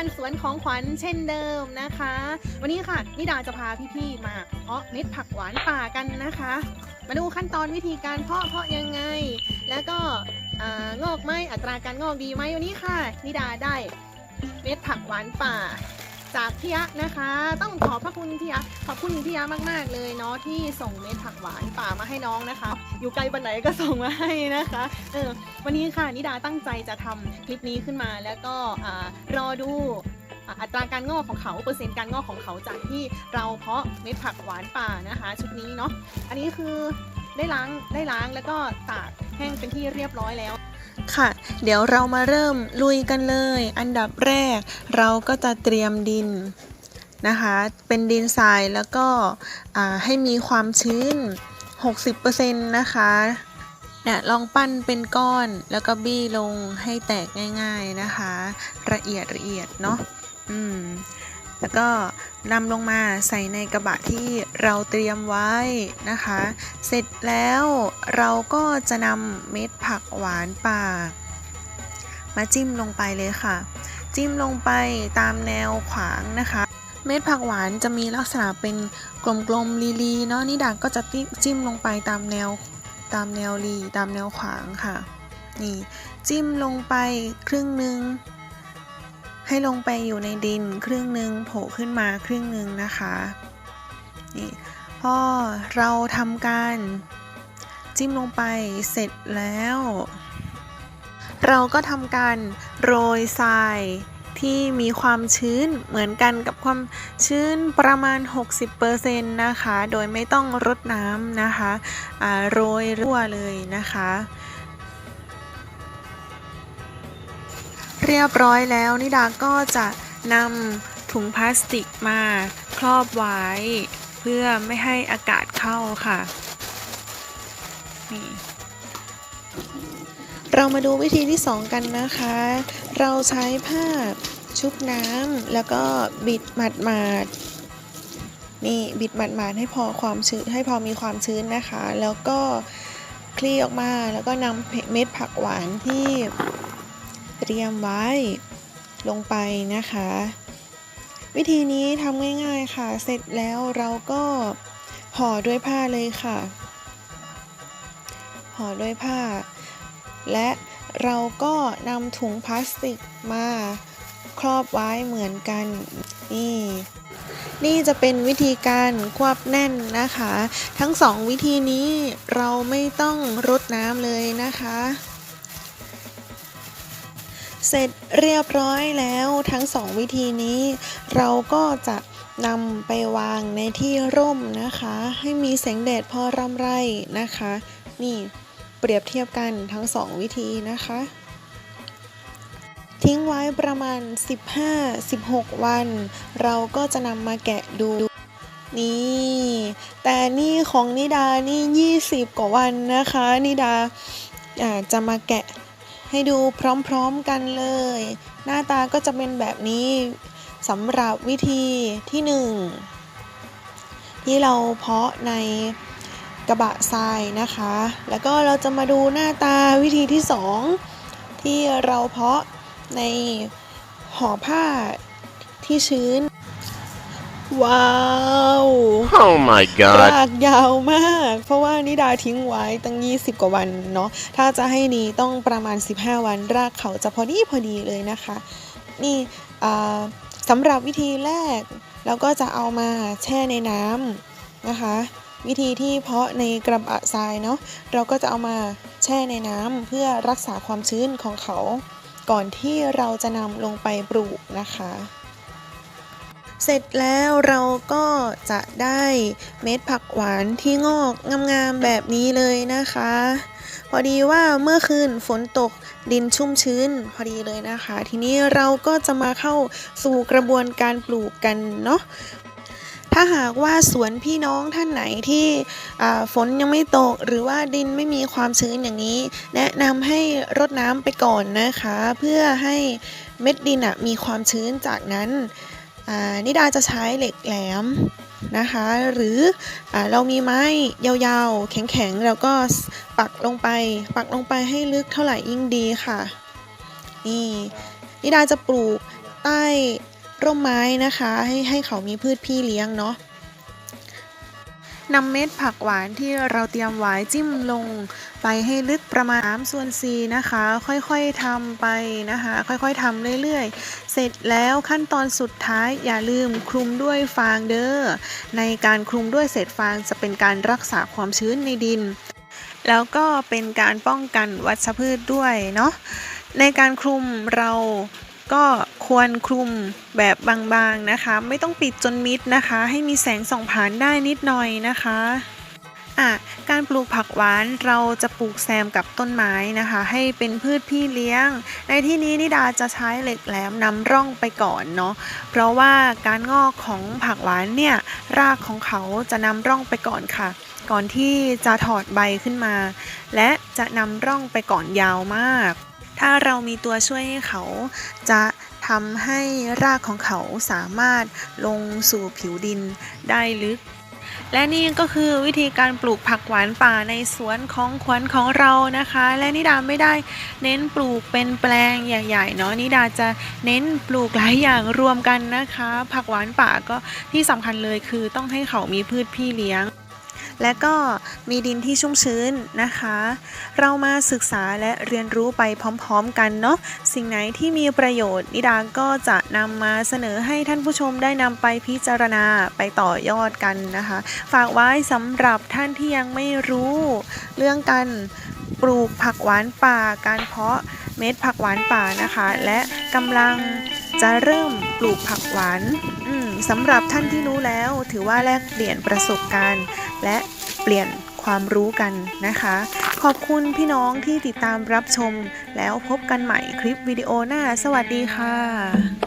บ้านสวนของขวัญเช่นเดิมนะคะ วันนี้ค่ะนิดาจะพาพี่ๆมาเพาะเม็ดผักหวานป่ากันนะคะ มาดูขั้นตอนวิธีการเพาะเพาะยังไง แล้วก็องอกไหมอัตราการงอกดีไหมวันนี้ค่ะ นิดาได้เม็ดผักหวานป่า จากพี่ยะนะคะ ต้องขอบพระคุณพี่ยะขอบคุณพี่ยะมาก ๆ เลยเนาะที่ส่งเม็ดผักหวานป่ามาให้น้องนะคะ อยู่ไกลปันไหนก็ส่งมาให้นะคะเออวันนี้ค่ะนิดาตั้งใจจะทำคลิปนี้ขึ้นมาแล้วก็รอดูอัตราการงอกของเขาเปอร์เซ็นต์การงอกของเขาจากที่เราเพาะเม็ดผักหวานป่านะคะ ชุดนี้เนาะอันนี้คือได้ล้างได้ล้างแล้วก็ตากแห้งเป็นที่เรียบร้อยแล้ว ค่ะ เดี๋ยวเรามาเริ่มลุยกันเลย อันดับแรกเราก็จะเตรียมดินนะคะ เป็นดินทรายแล้วก็ให้มีความชื้น 60%นะคะเนี่ยลองปั้นเป็นก้อนแล้วก็บี้ลงให้แตกง่าย ๆนะคะ ละเอียดละเอียดเนาะอืม แล้วก็นำลงมาใส่ในกระบะที่เราเตรียมไว้นะคะ เสร็จแล้วเราก็จะนำเม็ดผักหวานป่า มาจิ้มลงไปเลยค่ะ จิ้มลงไปตามแนวขวางนะคะ เม็ดผักหวานจะมีลักษณะเป็นกลมๆลีๆเนาะนี่ดาก็จะจิ้มลงไปตามแนวตามแนวรีตามแนวขวางค่ะ นี่ จิ้มลงไปครึ่งหนึ่ง ให้ลงไปอยู่ในดินครึ่งหนึ่งโผล่ขึ้นมาครึ่งหนึ่งนะคะนี่พอเราทำการจิ้มลงไปเสร็จแล้ว เราก็ทำการโรยทรายที่มีความชื้นเหมือนกันกับความชื้นประมาณ 60%นะคะ โดยไม่ต้องรดน้ำนะคะโรยรั่วเลยนะคะ เรียบร้อยแล้วนิดาก็จะนำถุงพลาสติกมาครอบไว้ เพื่อไม่ให้อากาศเข้าค่ะนี่เรามาดูวิธีที่ 2 กันนะคะ เราใช้ผ้าชุบน้ำแล้วก็บิดหมาดๆนี่บิดหมาดๆให้พอความชื้นให้พอมีความชื้นนะคะ แล้วก็คลี่ออกมาแล้วก็นำเม็ดผักหวานที่ เตรียมไว้ลงไปนะคะ วิธีนี้ทำง่ายๆค่ะ เสร็จแล้วเราก็ห่อด้วยผ้าเลยค่ะ ห่อด้วยผ้า และเราก็นำถุงพลาสติกมาครอบไว้เหมือนกันนี่นี่จะเป็นวิธีการควบแน่นนะคะ ทั้งสองวิธีนี้เราไม่ต้องรดน้ำเลยนะคะ เสร็จเรียบร้อยแล้วทั้งสองวิธีนี้ เราก็จะนำไปวางในที่ร่มนะคะ ให้มีแสงแดดพอรำไรนะคะ นี่เปรียบเทียบกันทั้ง2วิธีนะคะ ทิ้งไว้ประมาณ 15-16 วัน เราก็จะนำมาแกะดูนี่ แต่นี่ของนิดานี่ 20 กว่าวันนะคะ นิดาจะมาแกะ ให้ดูพร้อมๆกันเลย หน้าตาก็จะเป็นแบบนี้สำหรับวิธีที่ 1 ที่เราเพาะในกระบะทรายนะคะ แล้วก็เราจะมาดูหน้าตาวิธีที่ 2 ที่เราเพาะในห่อผ้าที่ชื้น ว้าว Oh my ร god. ากยาวมาก เพราะว่านิดาทิ้งไว้ตั้ง 20 กว่าวันเนาะ ถ้าจะให้ดีต้องประมาณ 15 วัน รากเขาจะพอดีพอดีเลยนะคะ นี่อ่าสำหรับวิธีแรกเราก็จะเอามาแช่ในน้ำนะคะ วิธีที่เพาะในกระบะทรายเนาะ เราก็จะเอามาแช่ในน้ำเพื่อรักษาความชื้นของเขา ก่อนที่เราจะนำลงไปปลูกนะคะ เสร็จแล้วเราก็จะได้เม็ดผักหวานที่งอกงามๆแบบนี้เลยนะคะ พอดีว่าเมื่อคืนฝนตกดินชุ่มชื้นพอดีเลยนะคะ ทีนี้เราก็จะมาเข้าสู่กระบวนการปลูกกันเนาะถ้าหากว่าสวนพี่น้องท่านไหนที่ฝนยังไม่ตก หรือว่าดินไม่มีความชื้นอย่างนี้ แนะนำให้รดน้ำไปก่อนนะคะ เพื่อให้เม็ดดินมีความชื้นจากนั้น นิดาจะใช้เหล็กแหลมนะคะ หรืออเรามีไม้ยาวๆ แข็งๆ แล้วก็ปักลงไป ปักลงไปให้ลึกเท่าไหร่ยิ่งดีค่ะ นี่ นิดาจะปลูกใต้ร่มไม้นะคะ ให้ให้เขามีพืชพี่เลี้ยงเนาะ นำเม็ดผักหวานที่เราเตรียมไว้จิ้มลง ไปให้ลึกประมาณ3ส่วน4นะคะ ค่อยๆทำไปนะคะ ค่อยๆทำเรื่อยๆ เสร็จแล้วขั้นตอนสุดท้ายอย่าลืมคลุมด้วยฟางเด้อ ในการคลุมด้วยเศษฟางจะเป็นการรักษาความชื้นในดิน แล้วก็เป็นการป้องกันวัชพืชด้วยเนาะในการคลุมเรา ก็ควรคลุมแบบบางๆนะคะ ไม่ต้องปิดจนมิดนะคะ ให้มีแสงส่องผ่านได้นิดหน่อยนะคะอะการปลูกผักหวานเราจะปลูกแซมกับต้นไม้นะคะ ให้เป็นพืชพี่เลี้ยง ในที่นี้นิดาจะใช้เหล็กแหลมนำร่องไปก่อนเนาะเพราะว่าการงอกของผักหวานเนี่ยรากของเขาจะนำร่องไปก่อนค่ะ ก่อนที่จะถอดใบขึ้นมา และจะนำร่องไปก่อนยาวมาก ถ้าเรามีตัวช่วยให้เขา จะทำให้รากของเขาสามารถลงสู่ผิวดินได้ลึก และนี่ก็คือวิธีการปลูกผักหวานป่าในสวนของขวัญของเรานะคะ และนิดาไม่ได้เน้นปลูกเป็นแปลงใหญ่ๆเนาะนิดาจะเน้นปลูกหลายอย่างรวมกันนะคะ ผักหวานป่าก็ที่สำคัญเลยคือต้องให้เขามีพืชพี่เลี้ยง และก็มีดินที่ชุ่มชื้นนะคะ เรามาศึกษาและเรียนรู้ไปพร้อมๆกันเนาะสิ่งไหนที่มีประโยชน์นิดาก็จะนำมาเสนอให้ท่านผู้ชมได้นำไปพิจารณาไปต่อยอดกันนะคะ ฝากไว้สำหรับท่านที่ยังไม่รู้เรื่องการปลูกผักหวานป่า การเพาะเม็ดผักหวานป่านะคะ และกำลังจะเริ่มปลูกผักหวานสำหรับท่านที่รู้แล้วถือว่าแลกเปลี่ยนประสบการณ์ และเปลี่ยนความรู้กันนะคะ ขอบคุณพี่น้องที่ติดตามรับชม แล้วพบกันใหม่คลิปวิดีโอหน้า สวัสดีค่ะ